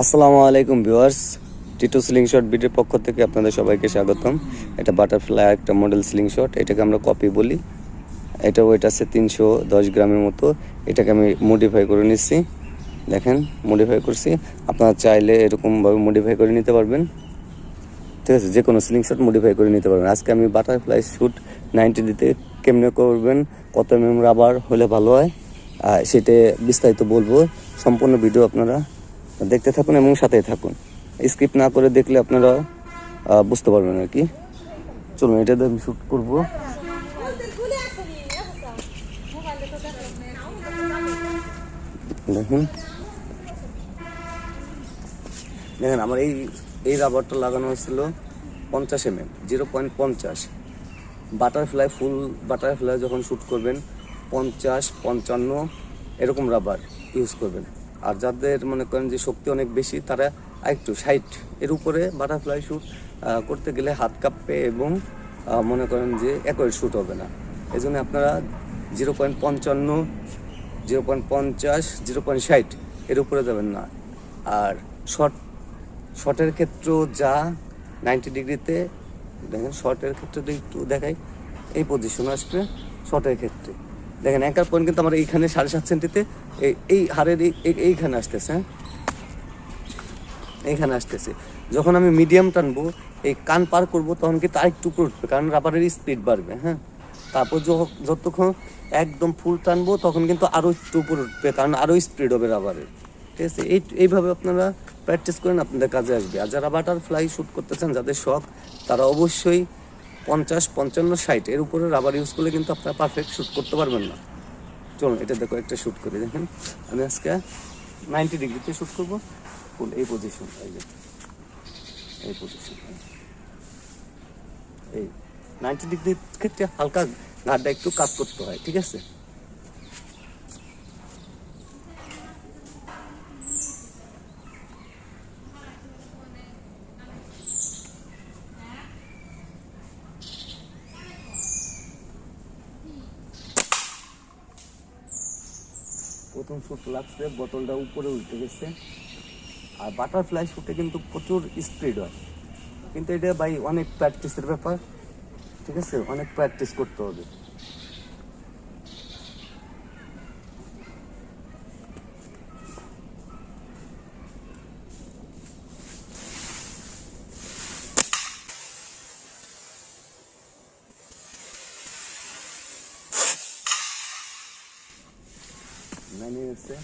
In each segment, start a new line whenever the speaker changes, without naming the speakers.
আসসালামু আলাইকুম viewers Titu sling shot বিটের পক্ষ থেকে আপনাদের সবাইকে স্বাগতম। এটা বাটারফ্লাই একটা মডেল স্লিং শট এটাকে আমরা কপি বলি। এটা ওয়েট আছে তিনশো দশ গ্রামের মতো। এটাকে আমি মডিফাই করে নিচ্ছি। দেখেন মডিফাই করছি। আপনারা চাইলে এরকমভাবে মডিফাই করে নিতে পারবেন। ঠিক আছে যে কোনো স্লিং শট মডিফাই করে নিতে পারবেন। আজকে আমি বাটারফ্লাই শুট নাইনটি দিতে কেমনে করবেন, কত এম রাবার হলে ভালো হয় সেটা বিস্তারিত বলব। সম্পূর্ণ ভিডিও আপনারা দেখতে থাকুন এবং সাথেই থাকুন। স্কিপ না করে দেখলে আপনারা বুঝতে পারবেন আর কি। চলুন, এটা আমি শ্যুট করব। দেখুন। দেখেন, আমার এই এই রাবারটা লাগানো হয়েছিল পঞ্চাশ এম এম জিরো পয়েন্ট পঞ্চাশ। বাটারফ্লাই ফুল বাটারফ্লাই যখন শ্যুট করবেন, পঞ্চাশ, পঞ্চান্ন, এরকম রাবার ইউজ করবেন। আর যাদের মনে করেন যে শক্তি অনেক বেশি, তারা একটু সাইট এর উপরে বাটারফ্লাই শ্যুট করতে গেলে হাত কাঁপবে এবং মনে করেন যে একই শ্যুট হবে না। এই জন্য আপনারা জিরো পয়েন্ট পঞ্চান্ন জিরো পয়েন্ট পঞ্চাশ জিরো পয়েন্ট ষাট এর উপরে যাবেন না। আর শর্ট শর্টের ক্ষেত্রেও যা নাইনটি ডিগ্রিতে, দেখেন শর্টের ক্ষেত্রে একটু দেখাই, এই পজিশন আসবে শর্টের ক্ষেত্রে। দেখেন, একার পয়েন্ট কিন্তু আমার এইখানে সাড়ে সাত সেন্টিতে এই হারের এই- এই- এইখানে আসতেছে হ্যাঁ? এইখানে আসতেছে। যখন আমি মিডিয়াম টানবো, এই কান পার করব, তখন কিন্তু আরেকটু উপরে উঠবে, কারণ রাবারের স্পিড বাড়বে হ্যাঁ? তারপর যতক্ষণ একদম ফুল টানবো, তখন কিন্তু আরও একটু উপরে উঠবে, কারণ আরও স্পিড হবে রাবারের। ঠিক আছে? এই এইভাবে আপনারা প্র্যাকটিস করেন, আপনাদের কাজে আসবে। আর যারা বাটারফ্লাই শ্যুট করতে চান, যাদের শখ, তারা অবশ্যই পঞ্চাশ, পঞ্চান্ন, ষাট, এর উপরে রাবার ইউজ করলে কিন্তু আপনারা পারফেক্ট শ্যুট করতে পারবেন না। চলুন, এটা দেখো, একটা শ্যুট করি, দেখেন। আমি আজকে নাইনটি ডিগ্রিতে শ্যুট করব। ফুল এই পজিশন এই যে, এই পজিশন এই নাইনটি ডিগ্রির ক্ষেত্রে হালকা ঘাটটা একটু কাজ করতে হয়, ঠিক আছে? প্রথম শুট লাগছে, বোতলটা উপরে উল্টে গেছে। আর বাটারফ্লাই শুটে কিন্তু প্রচুর স্পিড হয়। কিন্তু এটা ভাই অনেক প্র্যাকটিসের ব্যাপার, ঠিক আছে? অনেক প্র্যাকটিস করতে হবে। নাইনে গেছে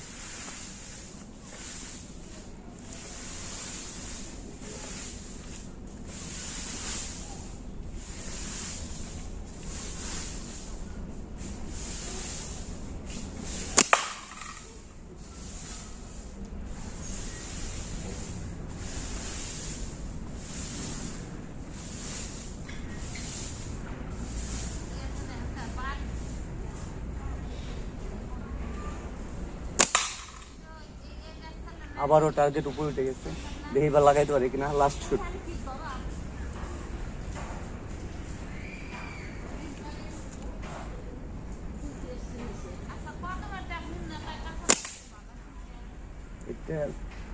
আবারও টার্গেট উপরে উঠে গেছে। দেখি এবার লাগাইতে পারে কিনা লাস্ট শুট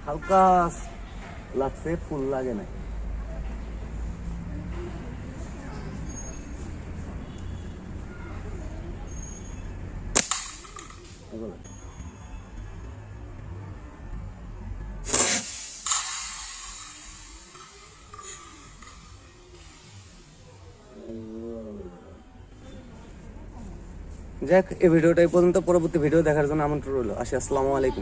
হালকা লাগছে, ফুল লাগে না এগুলো। যাক এই ভিডিওটাই পর্যন্ত পরবর্তী ভিডিও দেখার জন্য আমন্ত্রণ রইল। আসি আসসালামু আলাইকুম।